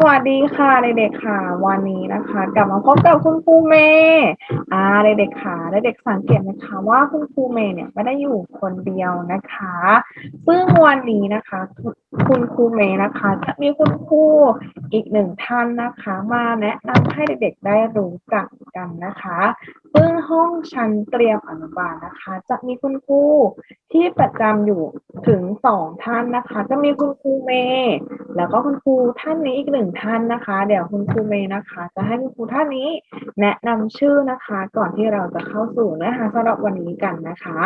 สวัสดีค่ะเด็กๆค่ะ วันนี้นะคะ กลับมาพบกับคุณครูเมย์อ่าเด็กๆค่ะเด็กๆสังเกตไหมคะว่าคุณครูเมย์เนี่ยไม่ได้อยู่คนเดียวนะคะซึ่งวันนี้นะคะ คุณครูเมย์นะคะ จะมีคุณครูอีกหนึ่งท่านนะคะ มาแนะนำให้เด็กๆได้รู้จักกันนะคะซึ่งห้องชั้นเตรียมอนุบาลนะคะ จะมีคุณครูที่ประจำอยู่ถึงสองท่านนะคะ จะมีคุณครูเมย์แล้วก็คุณครูท่านนี้อีกหนึ่งท่านนะคะ เดี๋ยวคุณครูเมย์นะคะ จะให้คุณครูท่านนี้ แนะนำชื่อนะคะ ก่อนที่เราจะเข้าสู่เนื้อหาสำหรับวันนี้กันนะคะ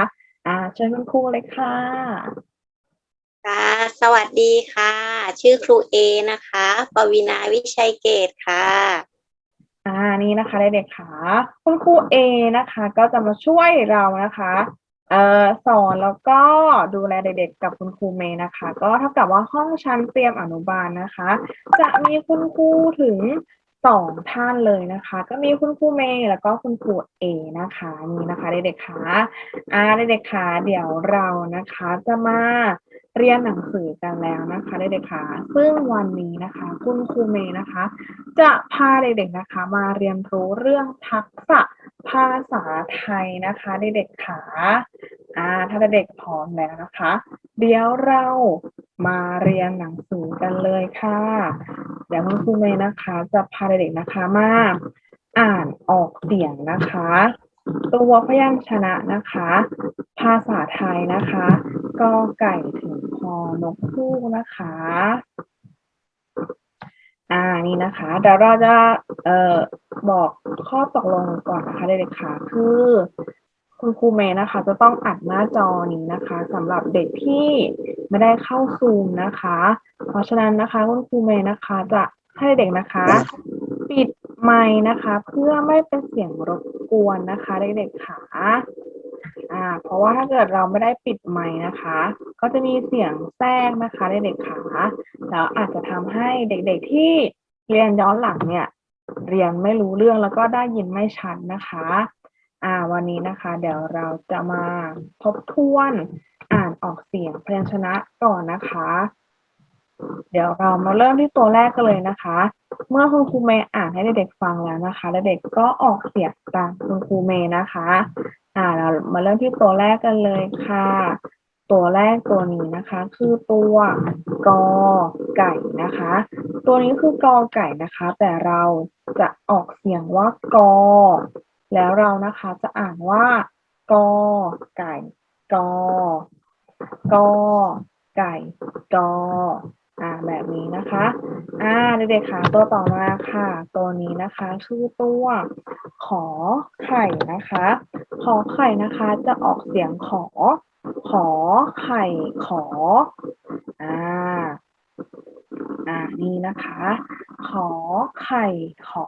อ่าเชิญคุณครูเลยค่ะค่ะสวัสดีค่ะ ชื่อครูเอนะคะ ปวีนาวิชัยเกตค่ะอ่านี่นะคะเด็กๆค่ะ คุณครูเอนะคะ ก็จะมาช่วยเรานะคะ เอ่อสอนแล้วก็ดูแลเด็กๆกับคุณครูเมย์นะคะ ก็เท่ากับว่าห้องชั้นเตรียมอนุบาลนะคะ จะมีคุณครูถึงสองท่านเลยนะคะ ก็มีคุณครูเมย์แล้วก็คุณครูเอนะคะนี่นะคะเด็กๆค่ะอ่าเด็กๆค่ะเดี๋ยวเรานะคะจะมา เรียนหนังสือกันแล้วนะคะเด็กๆค่ะซึ่งวันนี้นะคะคุณครูเมย์นะคะ จะพาเด็กๆนะคะ มาเรียนรู้เรื่องทักษะภาษาไทยนะคะเด็กๆค่ะอ่าถ้าเด็กพร้อมแล้วนะคะ เดี๋ยวเรามาเรียนหนังสือกันเลยค่ะ เดี๋ยวคุณครูเมย์นะคะ จะพาเด็กๆนะคะมาอ่านออกเสียงนะคะ ตัวพยัญชนะนะคะ ภาษาไทยนะคะกอไก่ถึงพอนกฮูกนะคะอ่านี่นะคะเดี๋ยวเราจะเอ่อบอกข้อตกลงก่อนนะคะเด็กๆค่ะคือ คุณครูเมย์นะคะ จะต้องอัดหน้าจอนี้นะคะสำหรับเด็กที่ไม่ได้เข้าซูมนะคะ เพราะฉะนั้นนะคะคุณครูเมย์นะคะจะให้เด็กนะคะ ปิดไมค์นะคะ เพื่อไม่เป็นเสียงรบ กวนนะคะเด็กๆค่ะอ่า เพราะว่าถ้าเกิดเราไม่ได้ปิดไมค์นะคะ ก็จะมีเสียงแทรกนะคะเด็กๆค่ะแล้วอาจจะทำให้เด็กๆที่เรียนย้อนหลังเนี่ย เรียนไม่รู้เรื่องแล้วก็ได้ยินไม่ชัดนะคะ อ่า วันนี้นะคะ เดี๋ยวเราจะมาทบทวนอ่านออกเสียงพยัญชนะก่อนนะคะ เดี๋ยวเรามาเริ่มที่ตัวแรกกันเลยนะคะ เมื่อคุณครูเมย์อ่านให้เด็กๆฟังแล้วนะคะ แล้วเด็กก็ออกเสียงตามคุณครูเมย์นะคะ อ่าเรามาเริ่มที่ตัวแรกกันเลยค่ะ ตัวแรกตัวนี้นะคะ คือตัวกอไก่นะคะ ตัวนี้คือกอไก่นะคะ แต่เราจะออกเสียงว่ากอ แล้วเรานะคะจะอ่านว่ากอไก่กอกอไก่กอ อ่าแบบนี้นะคะ อ่าเด็กๆค่ะตัวต่อมาค่ะ ตัวนี้นะคะคือตัวขอไข่นะคะ ขอไข่นะคะจะออกเสียงขอ ขอไข่ขอ อ่า อ่านี่นะคะ ขอไข่ขอ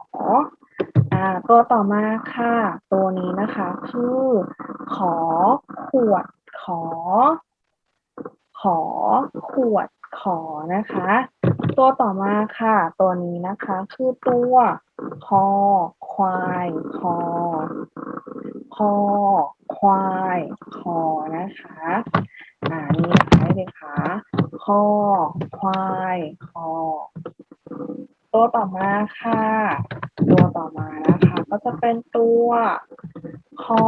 อ่าตัวต่อมาค่ะ ตัวนี้นะคะ คือ ขอขวดขอ ขอขวดขอนะคะ ตัวต่อมาค่ะ ตัวนี้นะคะคือตัวคอควายคอคอควายคอนะคะอ่านี่นะคะเด็กค่ะคอควายคอตัวต่อมาค่ะ ตัวต่อมานะคะ ก็จะเป็นตัวคอ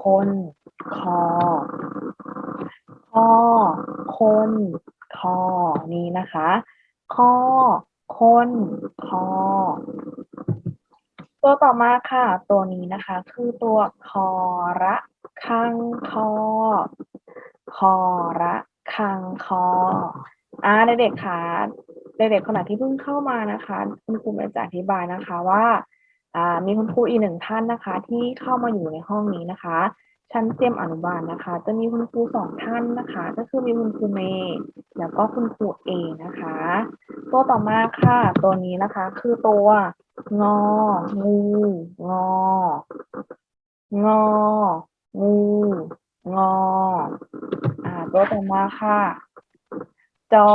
คนคอ คอคนคอ นี่นะคะคอคนคอ ตัวต่อมา ค่ะ ตัวนี้นะคะ คือตัวคอระคังคอ คอระคังคออ่าเด็กๆค่ะเด็กๆคนไหนที่เพิ่งเข้ามานะคะคุณครูจะอธิบายนะคะว่าอ่ามีคุณครูอีกหนึ่งท่านนะคะ ที่เข้ามาอยู่ในห้องนี้นะคะ ชั้นเตรียมอนุบาลนะคะ จะมีคุณครูสองท่านนะคะ ก็คือมีคุณครูเมย์แล้วก็คุณครูเอนะคะ ตัวต่อมาค่ะ ตัวนี้นะคะ คือตัว งอ งู งอ งอ งู งอ อ่า ตัวต่อมาค่ะ จอ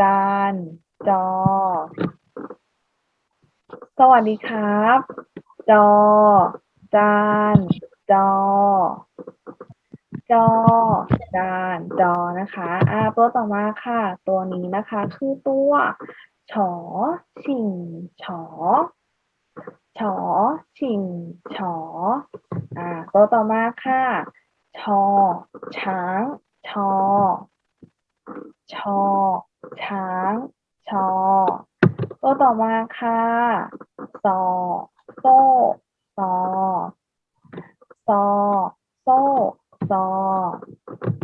จาน จอ สวัสดีครับ จอ จาน จอ จอ จาน จอนะคะ อ่า ตัวต่อมาค่ะ ตัวนี้นะคะ คือตัว ฉอชิงฉอฉอชิงฉออ่าตัวต่อมาค่ะชอช้างชอชอช้างชอตัวต่อมาค่ะซอโซซอซอโซซอ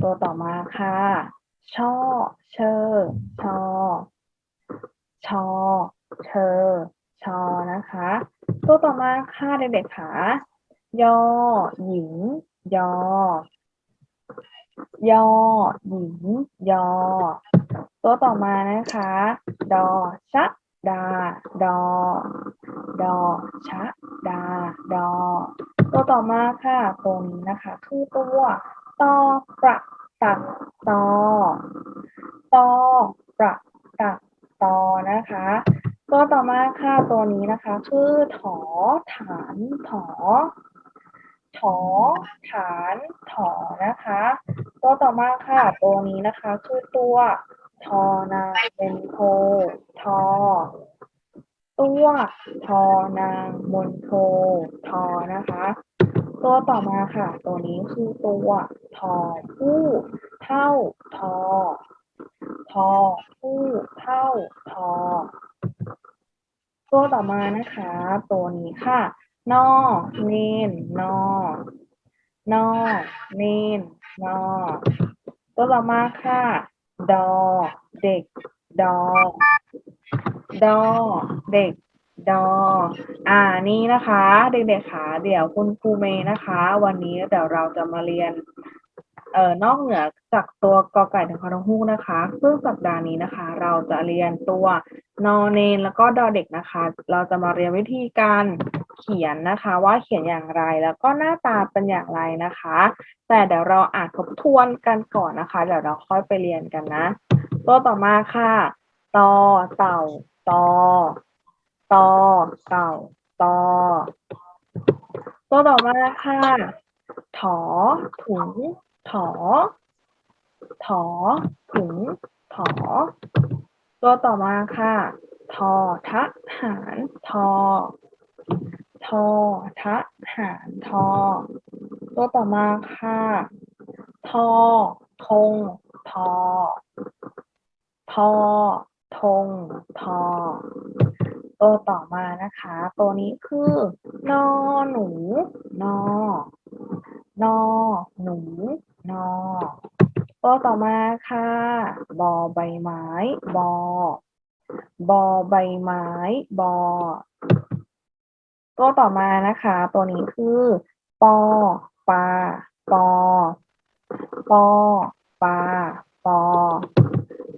ตัวต่อมาค่ะช่อเชอชอ ชอเชอชอนะคะ ตัวต่อมาค่ะเด็กๆค่ะยอ หญิง ยอ ยอ หญิง ยอ ตัวต่อมานะคะ ดอ ชะ ดา ดอ ดอ ชะ ดา ดอ ตัวต่อมาค่ะตัวนี้นะคะคือตัวตอประตักตอตอประตัก ตอนะคะตัวต่อมาค่ะตัวนี้นะคะ คือถอฐานถอถอฐานถอนะคะตัวต่อมาค่ะตัวนี้นะคะ คือตัวทอนางเป็นโททอตัวทอนางมนโททอนะคะ ตัวต่อมาค่ะ ตัวนี้คือตัวทอผู้เท่าทอทอ เท่าทอตัวต่อมานะคะ ตัวนี้ค่ะ นอ เนน นอ นอ เนน นอ ตัวต่อมาค่ะ ดอ เด็ก ดอ ดอ เด็กดอ อ่า นี่นะคะ เด็กๆค่ะ เดี๋ยวคุณครูเมย์นะคะ วันนี้เดี๋ยวเราจะมาเรียน เอ่อ นอกเหนือ จากตัวกอไก่ถึงคอฮูกนะคะ ซึ่งสัปดาห์นี้นะคะ เราจะเรียนตัวนอเนนแล้วก็ดอเด็กนะคะ เราจะมาเรียนวิธีการเขียนนะคะ ว่าเขียนอย่างไรแล้วก็หน้าตาเป็นอย่างไรนะคะ แต่เดี๋ยวเราอ่านทบทวนกันก่อนนะคะ เดี๋ยวเราค่อยไปเรียนกันนะ ตัวต่อมาค่ะตอเต่าตอตอเต่าตอตัวต่อมาค่ะถอถุงถอ ถอถุงถอ ตัวต่อมาค่ะ ทอทะหารทอ ทอทะหารทอ ตัวต่อมาค่ะ ทอทงทอ ทอทงทอ ตัวต่อมานะคะ ตัวนี้คือนอหนูนอนอหนูนอ ตัวต่อมาค่ะ บอใบไม้ บอ บอใบไม้ บอ ตัวต่อมานะคะ ตัวนี้คือ ปอปาปอ ปอปาปอ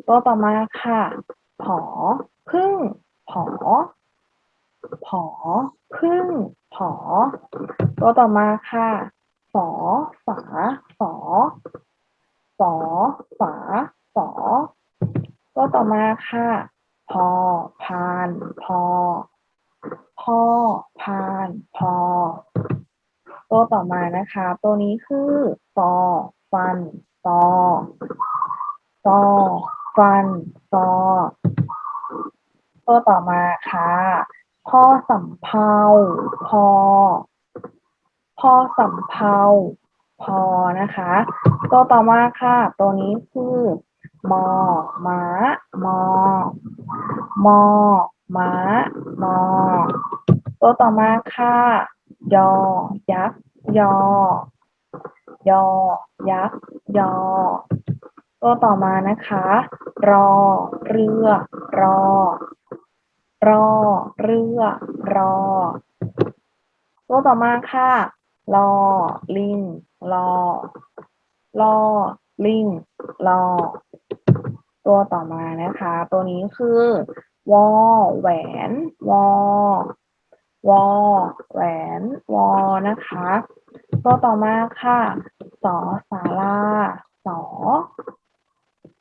ตัวต่อมาค่ะ ผอ พึ่ง ผอ ผอ พึ่ง ผอ ตัวต่อมาค่ะ ฝอ ฝา ฝอ ฝอฝาฝอตัวต่อมาค่ะ พอ พาน พอ พ่อ พาน พอ ตัวต่อมานะคะ ตัวนี้คือฟอฟันฟอฟอฟันฟอตัวต่อมาค่ะพ่อสำเภาพอพ่อสำเภา พอนะคะตัวต่อมาค่ะ ตัวนี้คือมอม้ามอมอม้ามอตัวต่อมาค่ะ ยอ ยักษ์ ยอ ยอ ยักษ์ ยอ ตัวต่อมานะคะ รอ เรือ รอ รอ เรือ รอ ตัวต่อมาค่ะ ล่อ ลิงล่อ ล่อ ลิงล่อ ตัวต่อมานะคะ ตัวนี้คือวอแหวน วอ วอ แหวน วอ นะคะ ตัวต่อมาค่ะสอสาราสอ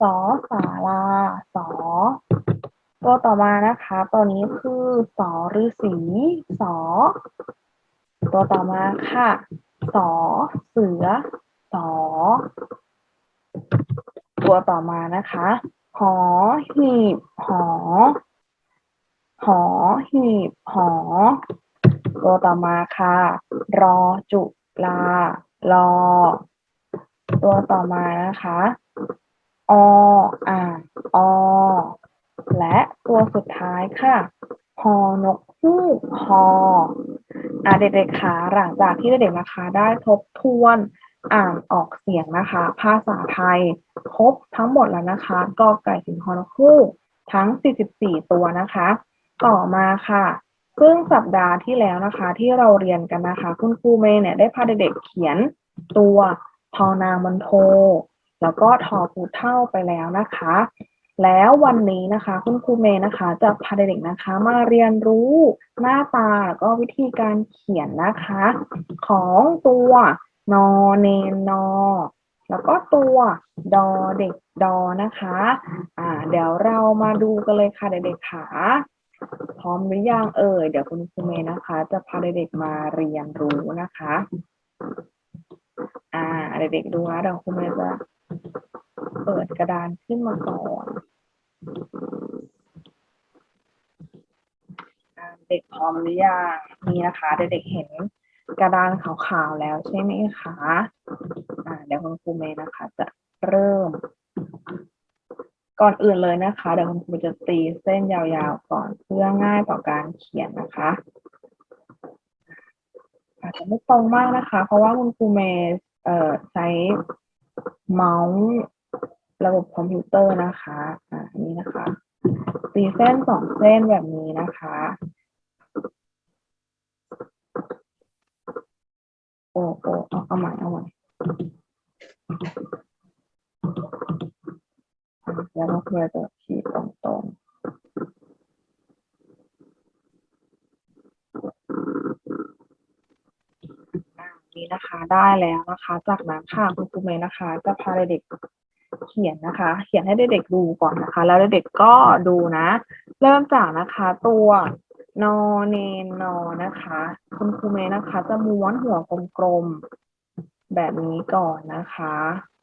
สอสาราสอ ตัวต่อมานะคะ ตัวนี้คือสอฤาษีสอ ตัวต่อมาค่ะ สอเสือ สอ ตัวต่อมานะคะ หอหีบ หอ หอหีบ หอ ตัวต่อมาค่ะ รอจุลา รอ ตัวต่อมานะคะ ออ่างอ และตัวสุดท้ายค่ะฮอนกฮูกฮอ อ่าเด็กๆคะหลังจากที่เด็กๆนะคะ ได้ทบทวนอ่านออกเสียงนะคะ ภาษาไทยครบทั้งหมดแล้วนะคะกอไก่ถึงฮอนกฮูกทั้ง 44 ตัวนะคะ ต่อมาค่ะซึ่งสัปดาห์ที่แล้วนะคะ ที่เราเรียนกันนะคะ คุณครูเมย์เนี่ยได้พาเด็กๆเขียนตัวทอนางมันโท แล้วก็ทอปูเท่าไปแล้วนะคะ แล้ววันนี้นะคะคุณครูเมย์นะคะ จะพาเด็กๆนะคะ มาเรียนรู้หน้าตาก็วิธีการเขียนนะคะ ของตัวนอเนนนอแล้วก็ตัวดอเด็กดอนะคะ อ่า เดี๋ยวเรามาดูกันเลยค่ะเด็กๆค่ะพร้อมหรือยังเอ่ยเดี๋ยวคุณครูเมย์นะคะ จะพาเด็กๆมาเรียนรู้นะคะ อ่าเด็กๆดูนะเดี๋ยวครูเมย์จะเปิดกระดานขึ้นมาก่อน เด็กพร้อมหรือยังนี่นะคะเด็กๆเห็นกระดานขาวๆแล้วใช่ไหมคะอ่าเดี๋ยวคุณครูเมย์นะคะ จะเริ่ม ก่อนอื่นเลยนะคะ เดี๋ยวคุณครูจะตีเส้นยาวๆก่อนเพื่อง่ายต่อการเขียนนะคะอาจจะไม่ตรงมากนะคะ เพราะว่าคุณครูเมย์ใช้เมาส์ ระบบคอมพิวเตอร์นะคะอ่านี่นะคะตีเส้นสองเส้นแบบนี้นะคะ โอ้โอ้เอาเอาใหม่เอาใหม่แล้วก็เพื่อจะขีดตรงๆนี่นะคะได้แล้วนะคะ จากนั้นค่ะคุณครูเมย์นะคะ จะพาเด็ก ขียนนะคะ เขียนให้เด็กๆดูก่อนนะคะ แล้วเด็กๆก็ดูนะ เริ่มจากนะคะตัวนอเนนนอนะคะ คุณครูเมย์นะคะ จะม้วนหัวกลมๆแบบนี้ก่อนนะคะ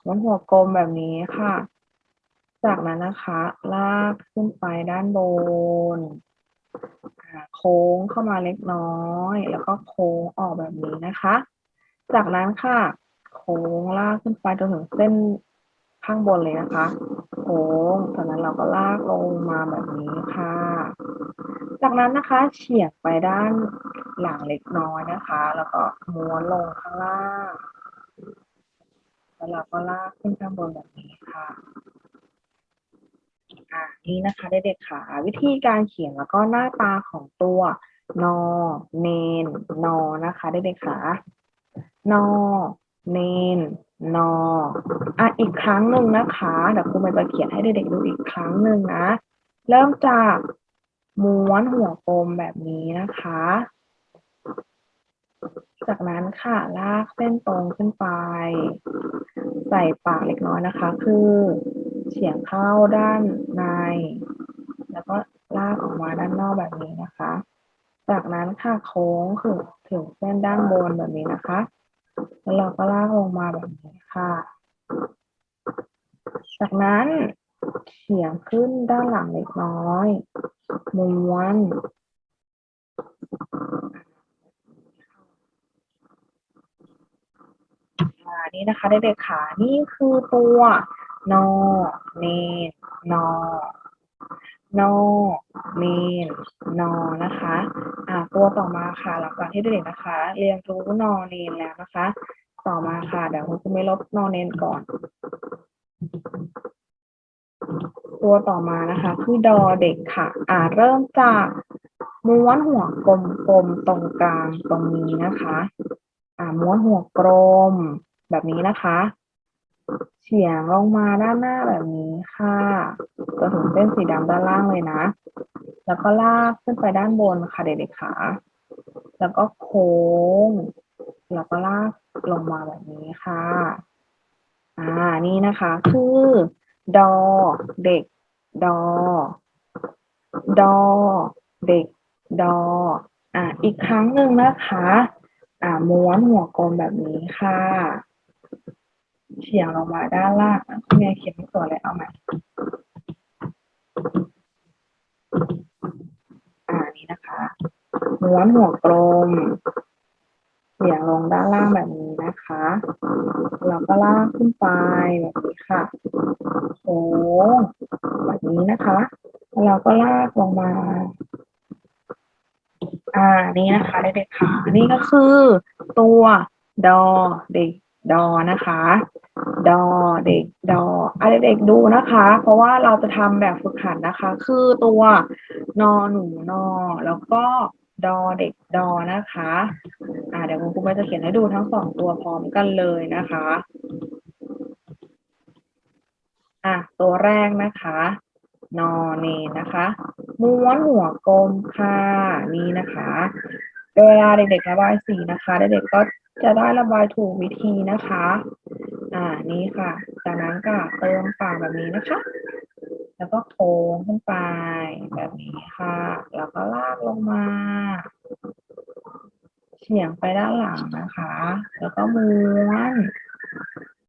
ม้วนหัวกลมแบบนี้ค่ะ จากนั้นนะคะ ลากขึ้นไปด้านบนโค้งเข้ามาเล็กน้อย แล้วก็โค้งออกแบบนี้นะคะ จากนั้นค่ะ โค้งลากขึ้นไปจนถึงเส้น ข้างบนเลยนะคะโค้งจากนั้นเราก็ลากลงมาแบบนี้ค่ะ จากนั้นนะคะเฉียงไปด้านหลังเล็กน้อยนะคะ แล้วก็ม้วนลงข้างล่างแล้วเราก็ลากขึ้นข้างบนแบบนี้ค่ะอ่านี่นะคะเด็กๆค่ะ วิธีการเขียนแล้วก็หน้าตาของตัวนอเนนนอนะคะเด็กๆค่ะนอเนน นออะอีกครั้งหนึ่งนะคะเดี๋ยวครูมาจะเขียนให้เด็กๆดูอีกครั้งหนึ่งนะ เริ่มจากม้วนหัวกลมแบบนี้นะคะ จากนั้นค่ะลากเส้นตรงขึ้นไป ใส่ปากเล็กน้อยนะคะ คือเฉียงเข้าด้านใน แล้วก็ลากออกมาด้านนอกแบบนี้นะคะ จากนั้นค่ะโค้งคือถึงเส้นด้านบนแบบนี้นะคะ แล้วเราก็ลากลงมาแบบนี้ค่ะ จากนั้นเฉียงขึ้นด้านหลังเล็กน้อย ม้วนนี่นะคะเด็กๆค่ะนี่คือตัวนอเนนนอ นอเนนนอนะคะ อ่าตัวต่อมาค่ะ หลังจากที่เด็กๆนะคะ เรียนรู้นอเนนแล้วนะคะ ต่อมาค่ะ เดี๋ยวคุณครูไม่ลบนอเนนก่อน ตัวต่อมานะคะ คือดอเด็กค่ะ อ่าเริ่มจากม้วนหัวกลมๆตรงกลางตรงนี้นะคะ อ่าม้วนหัวกลมแบบนี้นะคะ เฉียงลงมาด้านหน้าแบบนี้ค่ะจนถึงเส้นสีดำด้านล่างเลยนะ แล้วก็ลากขึ้นไปด้านบนค่ะเด็กๆค่ะแล้วก็โค้ง แล้วก็ลากลงมาแบบนี้ค่ะ อ่า นี่นะคะ คือ ดอ เด็ก ดอ ดอ เด็ก ดอ อ่า อีกครั้งหนึ่งนะคะ อ่า ม้วนหัวกลมแบบนี้ค่ะ เฉียงลงมาด้านล่างอะคุณแม่เขียนไม่สวยเลยเอาใหม่อ่าม้วนหัวกลมเสียงลงด้านล่างแบบนี้นะคะแล้วก็ลากขึ้นไปแบบนี้ค่ะโค้งแบบนี้นะคะแล้วเราก็ลากลงมา อ่า นี่นะคะเด็กๆค่ะ นี่ก็คือตัวดอเด็ก ดอนะคะ ดอเด็กดออะเด็กๆดูนะคะ เพราะว่าเราจะทำแบบฝึกหัดนะคะ คือตัวนอหนูนอ แล้วก็ดอเด็กดอนะคะอ่าเดี๋ยวคุณครูจะเขียนให้ดูทั้งสองตัวพร้อมกันเลยนะคะอะตัวแรกนะคะ นอเนนนะคะม้วนหัวกลมค่ะนี่นะคะเวลาเด็กๆระบายสีนะคะ เด็กๆก็ จะได้ระบายถูกวิธีนะคะ อ่า นี่ค่ะ จากนั้นก็เติมปากแบบนี้นะคะ แล้วก็โค้งขึ้นไปแบบนี้ค่ะ แล้วก็ลากลงมาเฉียงไปด้านหลังนะคะ แล้วก็ม้วน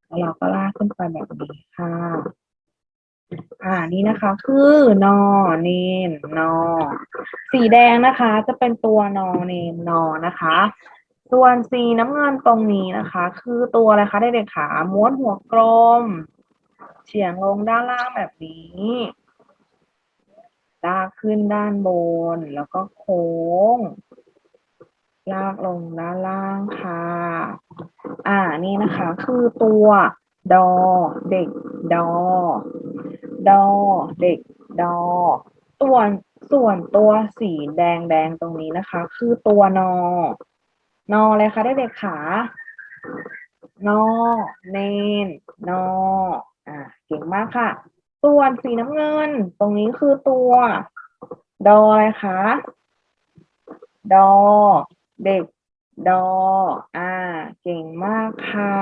แล้วเราก็ลากขึ้นไปแบบนี้ค่ะ อ่า นี่นะคะ คือนอเนนนอ สีแดงนะคะ จะเป็นตัวนอเนนนอนะคะ ส่วนสีน้ำเงินตรงนี้นะคะ คือตัวอะไรคะเด็กๆขาม้วนหัวกลม เฉียงลงด้านล่างแบบนี้ลากขึ้นด้านบน แล้วก็โค้ง ลากลงด้านล่างค่ะ อ่านี่นะคะ คือตัวดอ เด็กดอ ดอ เด็กดอส่วนส่วนตัวสีแดงแดงตรงนี้นะคะ คือตัวนอ นออะไรคะเด็กขานอเนนนออ่าเก่งมากค่ะ ส่วนสีน้ำเงิน ตรงนี้คือตัว ดออะไรคะดอ เด็ก ดอ อ่า เก่งมากค่ะ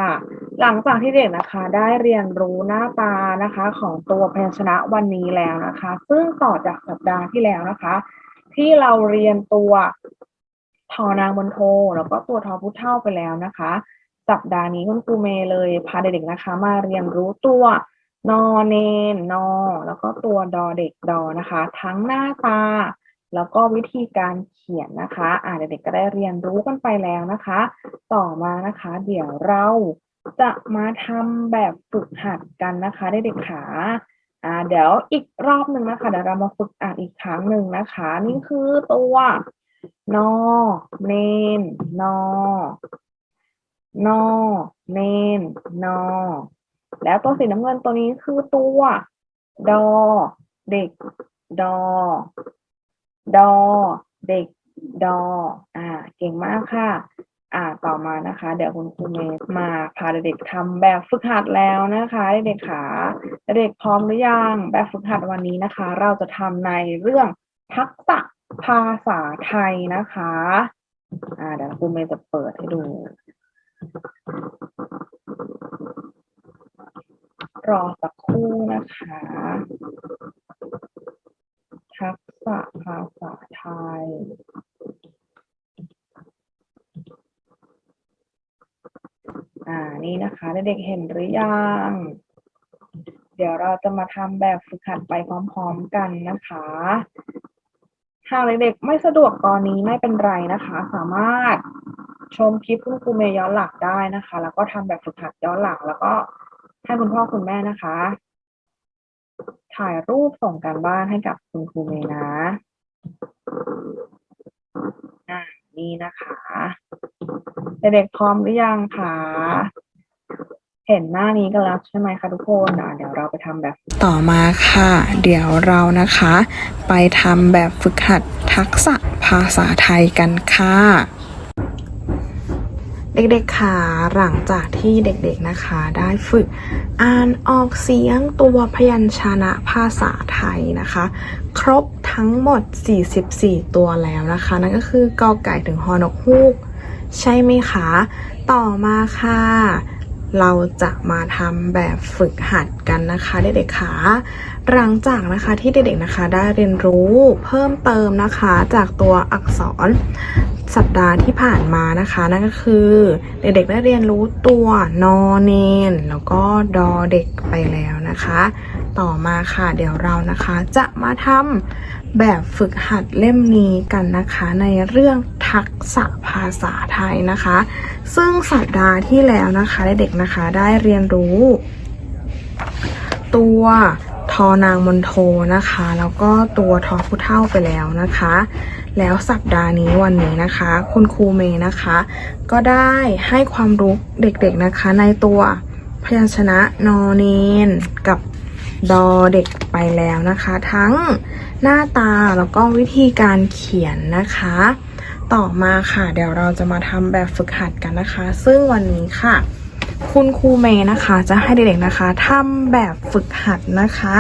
หลังจากที่เด็กนะคะ ได้เรียนรู้หน้าตานะคะ ของตัวพยัญชนะวันนี้แล้วนะคะ ซึ่งต่อจากสัปดาห์ที่แล้วนะคะ ที่เราเรียนตัว ทอนางบนโท แล้วก็ตัวทอพุทเท่าไปแล้วนะคะ สัปดาห์นี้คุณครูเมย์เลยพาเด็กๆนะคะ มาเรียนรู้ตัวนอเนนนอ แล้วก็ตัวดอเด็กดอนะคะ ทั้งหน้าตา แล้วก็วิธีการเขียนนะคะอ่าเด็กๆก็ได้เรียนรู้กันไปแล้วนะคะ ต่อมานะคะ เดี๋ยวเราจะมาทำแบบฝึกหัดกันนะคะเด็กๆขาอ่าเดี๋ยวอีกรอบหนึ่งนะคะเดี๋ยวเรามาฝึกอ่านอีกครั้งหนึ่งนะคะ นี่คือตัว นอเนนนอนอเนนนอ แล้วตัวสีน้ำเงินตัวนี้คือตัว ดอ เด็ก ดอ ดอ เด็ก ดอ อ่า เก่งมากค่ะ อ่า ต่อมานะคะ เดี๋ยวคุณครูเมย์มาพาเด็กๆทำแบบฝึกหัดแล้วนะคะ เด็กๆขาเด็กพร้อมหรือยัง แบบฝึกหัดวันนี้นะคะ เราจะทำในเรื่องทักษะ ภาษาไทยนะคะ อ่าเดี๋ยวครูเมย์จะเปิดให้ดู รอสักครู่นะคะ ทักษะภาษาไทยอ่านี่นะคะเด็กๆเห็นหรือยัง เดี๋ยวเราจะมาทำแบบฝึกหัดไปพร้อมๆกันนะคะ หากเด็กๆไม่สะดวกตอนนี้ไม่เป็นไรนะคะ สามารถชมคลิปคุณครูเมย์ย้อนหลังได้นะคะ แล้วก็ทำแบบฝึกหัดย้อนหลัง แล้วก็ให้คุณพ่อคุณแม่นะคะ ถ่ายรูปส่งการบ้านให้กับคุณครูเมย์นะอ่านี่นะคะ เด็กๆพร้อมหรือยังคะ เห็นหน้านี้กันแล้วใช่ไหมคะทุกคนอะเดี๋ยวเราไปทำแบบ ต่อมาค่ะ เดี๋ยวเรานะคะ ไปทำแบบฝึกหัดทักษะภาษาไทยกันค่ะ เด็กๆค่ะหลังจากที่เด็กๆนะคะ ได้ฝึกอ่านออกเสียงตัวพยัญชนะภาษาไทยนะคะ ครบทั้งหมด 44 ตัวแล้วนะคะ นั่นก็คือกอไก่ถึงฮอนกฮูก ใช่ไหมคะ ต่อมาค่ะ เราจะมาทำแบบฝึกหัดกันนะคะเด็กๆค่ะหลังจากนะคะที่เด็กๆนะคะได้เรียนรู้เพิ่มเติมนะคะจากตัวอักษรสัปดาห์ที่ผ่านมานะคะ นั่นก็คือเด็กๆได้เรียนรู้ตัวนอเนน แล้วก็ดอเด็กไปแล้วนะคะ ต่อมาค่ะเดี๋ยวเรานะคะจะมาทำ แบบฝึกหัดเล่มนี้กันนะคะ ในเรื่องทักษะภาษาไทยนะคะ ซึ่งสัปดาห์ที่แล้วนะคะเด็กๆนะคะได้เรียนรู้ ตัวทอนางมนโทนะคะ แล้วก็ตัวทอผู้เท่าไปแล้วนะคะ แล้วสัปดาห์นี้วันนี้นะคะ คุณครูเมย์นะคะ ก็ได้ให้ความรู้เด็กๆนะคะ ในตัวพยัญชนะนอเนนกับดอเด็กไปแล้วนะคะ ทั้ง หน้าตาแล้วก็วิธีการเขียนนะคะ ต่อมาค่ะ เดี๋ยวเราจะมาทำแบบฝึกหัดกันนะคะ ซึ่งวันนี้ค่ะ คุณครูเมย์นะคะ จะให้เด็กๆนะคะทำแบบฝึกหัดนะคะ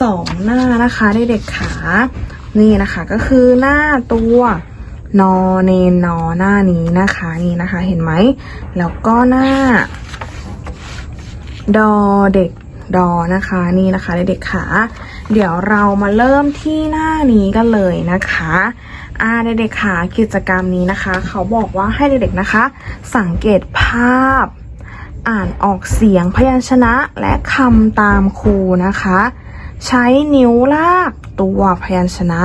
สองหน้านะคะเด็กๆขานี่นะคะก็คือหน้าตัวนอเนนนอหน้านี้นะคะนี่นะคะเห็นไหมแล้วก็หน้า ดอเด็กดอนะคะ นี่นะคะเด็กๆขา เดี๋ยวเรามาเริ่มที่หน้านี้กันเลยนะคะอ่าเด็กๆขากิจกรรมนี้นะคะ เขาบอกว่าให้เด็กๆนะคะ สังเกตภาพ อ่านออกเสียงพยัญชนะและคำตามครูนะคะ ใช้นิ้วลากตัวพยัญชนะ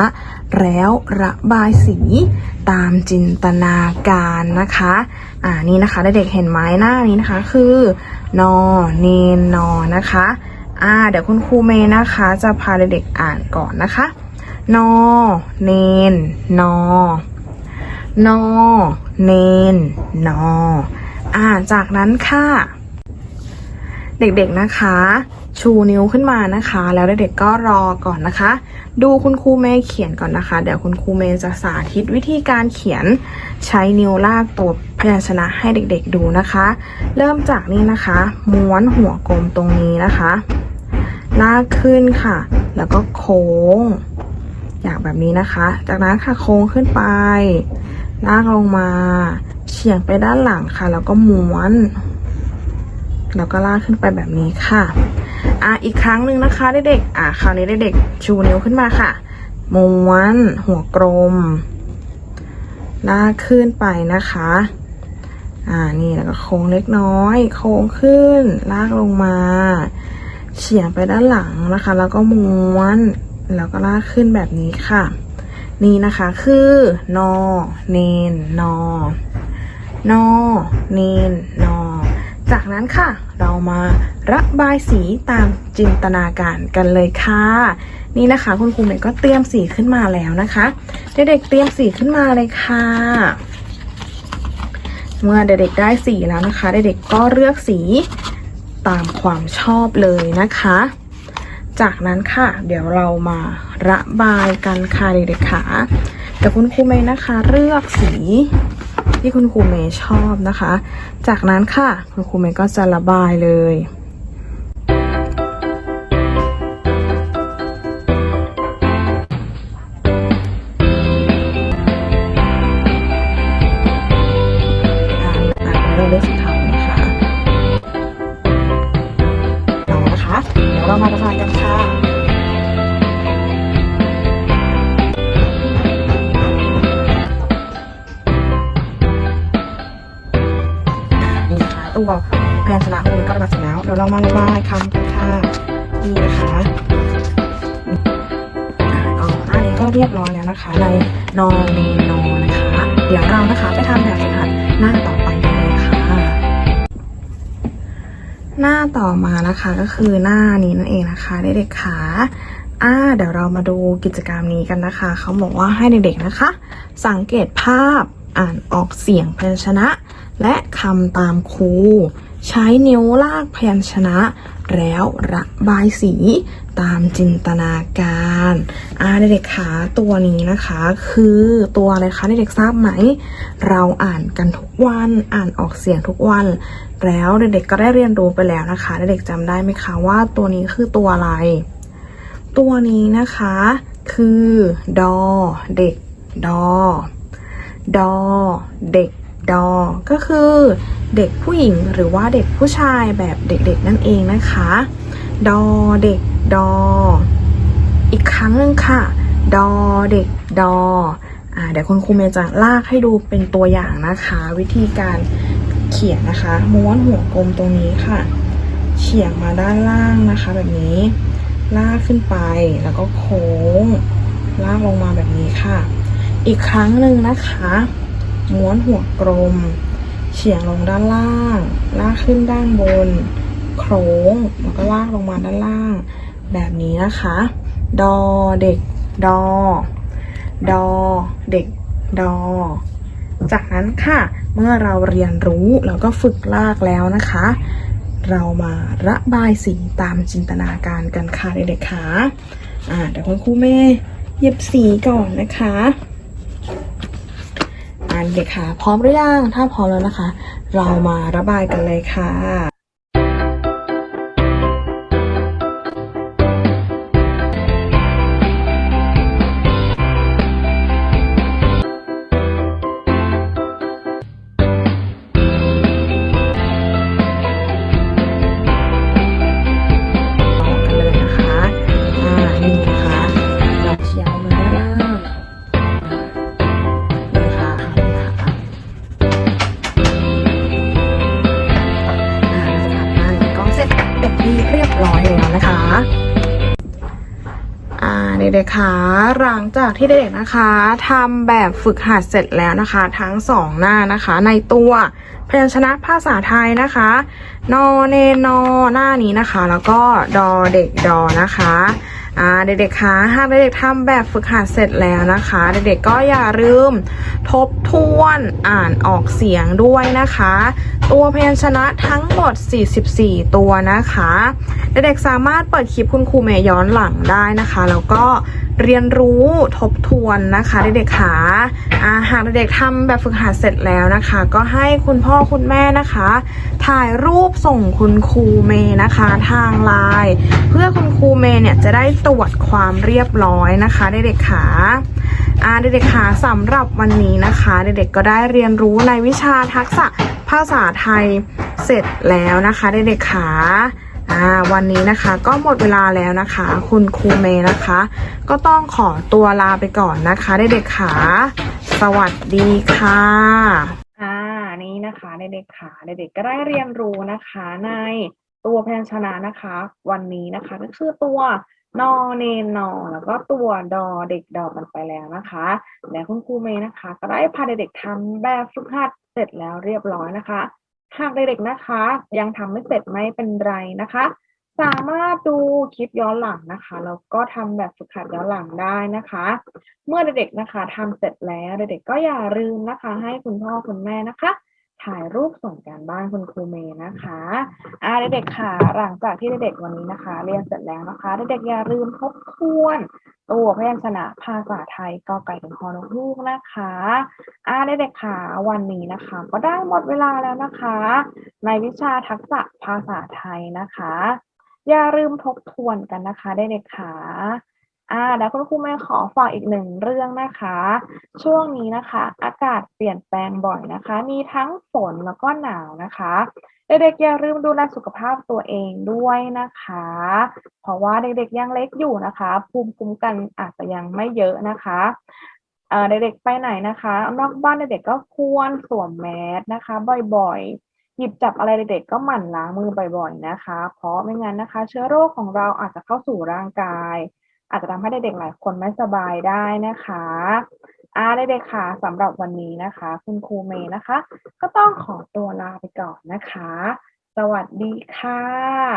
แล้วระบายสีตามจินตนาการนะคะ อ่านี่นะคะเด็กๆเห็นไหมหน้านี้นะคะ คือนอเนนนอนะคะ อ่าเดี๋ยวคุณครูเมย์นะคะ จะพาเด็กๆอ่านก่อนนะคะ นอ เนน นอ นอ เนน นอ อ่าจากนั้นค่ะ เด็กๆนะคะ ชูนิ้วขึ้นมานะคะ แล้วเด็กๆก็รอก่อนนะคะ ดูคุณครูเมย์เขียนก่อนนะคะ เดี๋ยวคุณครูเมย์จะสาธิตวิธีการเขียนใช้นิ้วลากตัวพยัญชนะให้เด็กๆดูนะคะ เริ่มจากนี่นะคะ ม้วนหัวกลมตรงนี้นะคะ ลากขึ้นค่ะ แล้วก็โค้ง อย่างแบบนี้นะคะ จากนั้นค่ะโค้งขึ้นไป ลากลงมาเฉียงไปด้านหลังค่ะ แล้วก็ม้วนแล้วก็ลากขึ้นไปแบบนี้ค่ะ อะอีกครั้งหนึ่งนะคะเด็กๆอะคราวนี้เด็กๆชูนิ้วขึ้นมาค่ะม้วน หัวกลมลากขึ้นไปนะคะ อ่านี่แล้วก็โค้งเล็กน้อย โค้งขึ้น ลากลงมาเฉียงไปด้านหลังนะคะ แล้วก็ม้วน แล้วก็ลากขึ้นแบบนี้ค่ะ นี่นะคะคือนอเนนนอนอเนนนอ จากนั้นค่ะเรามาระบายสีตามจินตนาการกันเลยค่ะ นี่นะคะคุณครูเมย์ก็เตรียมสีขึ้นมาแล้วนะคะเด็กๆเตรียมสีขึ้นมาเลยค่ะ เมื่อเด็กๆได้สีแล้วนะคะเด็กๆก็เลือกสีตามความชอบเลยนะคะ จากนั้นค่ะ เดี๋ยวเรามาระบายกันค่ะเด็กๆค่ะเดี๋ยวคุณครูเมย์นะคะเลือกสี ที่คุณครูเมย์ชอบนะคะ จากนั้นค่ะคุณครูเมย์ก็จะระบายเลย ตัวพยัญชนะของมันก็ระบาเสร็จแล้ว เดี๋ยวเรามาระบายคำกันค่ะนี่นะคะอ่านนี้ก็เรียบร้อยแล้วนะคะ ในนอเนนอนะคะ เดี๋ยวเรานะคะไปทำแบบฝึกหัดหน้าต่อไปกันเลยค่ะ หน้าต่อมานะคะก็คือหน้านี้นั่นเองนะคะเด็กๆขาอ่าเดี๋ยวเรามาดูกิจกรรมนี้กันนะคะ เขาบอกว่าให้เด็กๆนะคะ สังเกตภาพอ่านออกเสียงพยัญชนะ และคำตามครู ใช้นิ้วลากพยัญชนะ แล้วระบายสีตามจินตนาการอ่าเด็กๆขาตัวนี้นะคะ คือตัวอะไรคะเด็กๆทราบไหม เราอ่านกันทุกวันอ่านออกเสียงทุกวัน แล้วเด็กๆก็ได้เรียนรู้ไปแล้วนะคะเด็กๆจำได้ไหมคะว่าตัวนี้คือตัวอะไร ตัวนี้นะคะ คือดอเด็กดอดอเด็ก ดอ ก็คือเด็กผู้หญิงหรือว่าเด็กผู้ชายแบบเด็กๆนั่นเองนะคะ ดอเด็กดอ อีกครั้งหนึ่งค่ะ ดอเด็กดออ่าเดี๋ยวคุณครูเมย์จะลากให้ดูเป็นตัวอย่างนะคะ วิธีการเขียนนะคะ ม้วนหัวกลมตรงนี้ค่ะ เฉียงมาด้านล่างนะคะ แบบนี้ ลากขึ้นไปแล้วก็โค้ง ลากลงมาแบบนี้ค่ะ อีกครั้งหนึ่งนะคะ ม้วนหัวกลม เฉียงลงด้านล่าง ลากขึ้นด้านบน โค้งแล้วก็ลากลงมาด้านล่าง แบบนี้นะคะ ดอเด็ก ดอ ดอ เด็ก ดอ จากนั้นค่ะ เมื่อเราเรียนรู้แล้วก็ฝึกลากแล้วนะคะ เรามาระบายสีตามจินตนาการกันค่ะเด็กๆค่ะอ่าเดี๋ยวคุณครูเมย์หยิบสีก่อนนะคะ เด็กค่ะ พร้อมหรือยัง ถ้าพร้อมแล้วนะคะ เรามาระบายกันเลยค่ะ เด็กๆคะหลังจากที่เด็กๆนะคะทำแบบฝึกหัดเสร็จแล้วนะคะ ทั้งสองหน้านะคะ ในตัวพยัญชนะภาษาไทยนะคะ นอเนนอหน้านี้นะคะ แล้วก็ดอเด็กดอนะคะ อ่าเด็กๆคะหากเด็กๆทำแบบฝึกหัดเสร็จแล้วนะคะ เด็กๆก็อย่าลืมทบทวนอ่านออกเสียงด้วยนะคะ ตัวพยัญชนะทั้งหมด 44 ตัวนะคะ เด็กๆสามารถเปิดคลิปคุณครูเมย์ย้อนหลังได้นะคะ แล้วก็ เรียนรู้ทบทวนนะคะเด็กๆขาอาหากเด็กๆทำแบบฝึกหัดเสร็จแล้วนะคะ ก็ให้คุณพ่อคุณแม่นะคะ ถ่ายรูปส่งคุณครูเมย์นะคะ ทางไลน์เพื่อคุณครูเมย์เนี่ยจะได้ตรวจความเรียบร้อยนะคะเด็กๆขาอาเด็กๆขาสำหรับวันนี้นะคะ เด็กๆก็ได้เรียนรู้ในวิชาทักษะภาษาไทยเสร็จแล้วนะคะเด็กๆขา อ่าวันนี้นะคะก็หมดเวลาแล้วนะคะ คุณครูเมย์นะคะ ก็ต้องขอตัวลาไปก่อนนะคะเด็กๆขาสวัสดีค่ะอ่านี่นะคะเด็กๆค่ะเด็กๆก็ได้เรียนรู้นะคะในตัวพยัญชนะนะคะ วันนี้นะคะก็คือตัวนอเนนนอแล้วก็ตัวดอเด็กดอกันไปแล้วนะคะ และคุณครูเมย์นะคะ ก็ได้พาเด็กๆทำแบบฝึกหัดเสร็จแล้วเรียบร้อยนะคะ หากเด็กๆนะคะ ยังทำไม่เสร็จไม่เป็นไรนะคะ สามารถดูคลิปย้อนหลังนะคะแล้วก็ทำแบบฝึกหัดย้อนหลังได้นะคะ เมื่อเด็กๆนะคะทำเสร็จแล้วเด็กๆก็อย่าลืมนะคะ ให้คุณพ่อคุณแม่นะคะ ถ่ายรูปส่งการบ้านคุณครูเมย์นะคะอ่าเด็กๆค่ะ หลังจากที่เด็กๆวันนี้นะคะ เรียนเสร็จแล้วนะคะเด็กๆอย่าลืมทบทวน ตัวพยัญชนะภาษาไทยกอไก่ถึงฮอนกฮูกนะคะอ่าเด็กๆค่ะวันนี้นะคะ ก็ได้หมดเวลาแล้วนะคะ ในวิชาทักษะภาษาไทยนะคะ อย่าลืมทบทวนกันนะคะเด็กๆค่ะ อ่าเดี๋ยวคุณครูไม่ขอฝากอีกหนึ่งเรื่องนะคะ ช่วงนี้นะคะ อากาศเปลี่ยนแปลงบ่อยนะคะ มีทั้งฝนแล้วก็หนาวนะคะเด็กๆอย่าลืมดูแลสุขภาพตัวเองด้วยนะคะ เพราะว่าเด็กๆยังเล็กอยู่นะคะ ภูมิคุ้มกันอาจจะยังไม่เยอะนะคะเอ่อเด็กๆไปไหนนะคะนอกบ้านเด็กๆก็ควรสวมแมสนะคะ บ่อยๆ หยิบจับอะไรเด็กๆก็หมั่นล้างมือบ่อย ๆนะคะ เพราะไม่งั้นนะคะ เชื้อโรคของเราอาจจะเข้าสู่ร่างกาย อาจจะทำให้เด็กๆหลายคนไม่สบายได้นะคะอ่าเด็กๆค่ะสำหรับวันนี้นะคะ คุณครูเมย์นะคะ ก็ต้องขอตัวลาไปก่อนนะคะ สวัสดีค่ะ